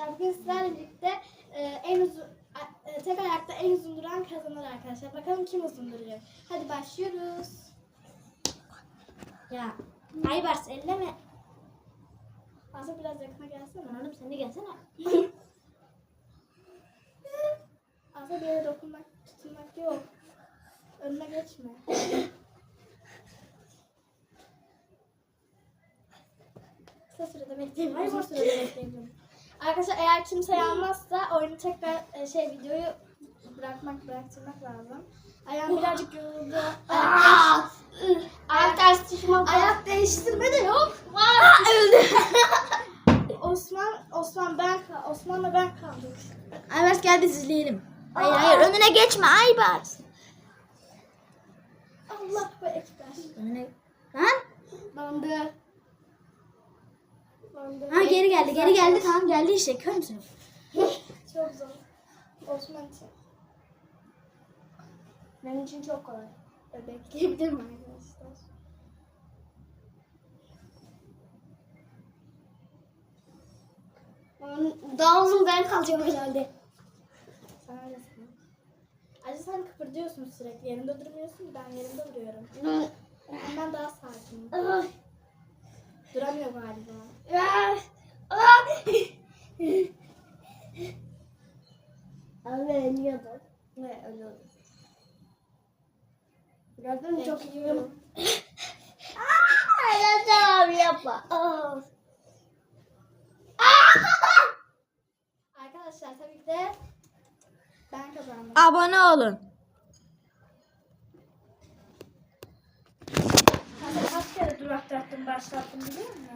arkadaşlar bugün sizlerle birlikte e, en uzun e, tek ayakta en uzun duran kazanır arkadaşlar. Bakalım kim uzun duruyor. Hadi başlıyoruz. Ya Aybars elleme. Aslında biraz yakına gelsene. Oğlum sen de gelsene. Aslında bir yere dokunmak, tutunmak yok. Önüne geçme. Kısa sürede bekleyin. Uzun boş sürede bekleyin. Arkadaşlar eğer kimse almazsa oyunu tekrar e, şey videoyu bırakmak bıraktırmak lazım. Ayağım birazcık yoruldu. Ayak, Ayak ters düşme. ayak değiştirme de yok. öldü. Osman, Osman ben Osman'la ben kaldık. Aybars gel biz izleyelim. Hayır hayır önüne geçme Aybars. Allah be ekber. Önüne... Lan. Bandı. Ha geri geldi geri geldi tamam geldi işte kör müsün? Çok zor. Osman için. Benim için çok kolay. E, Bekleyebilirim arkadaşlar. Daha uzun ben kalacağım herhalde. Sana nesin? Acı sen kıpırdıyorsun sürekli. Yerinde durmuyorsun. Ben yerimde duruyorum. Ben daha sakinim. Duramıyor galiba. Abi ölüyordum. Ve ölüyordum. Gördün mü? Çok iyiyim. Aaa! Tamam yapma. Aa. Arkadaşlar tabii ki de ben kazandım. Abone olun. Sen kaç kere duraklattın başlattın biliyor musun?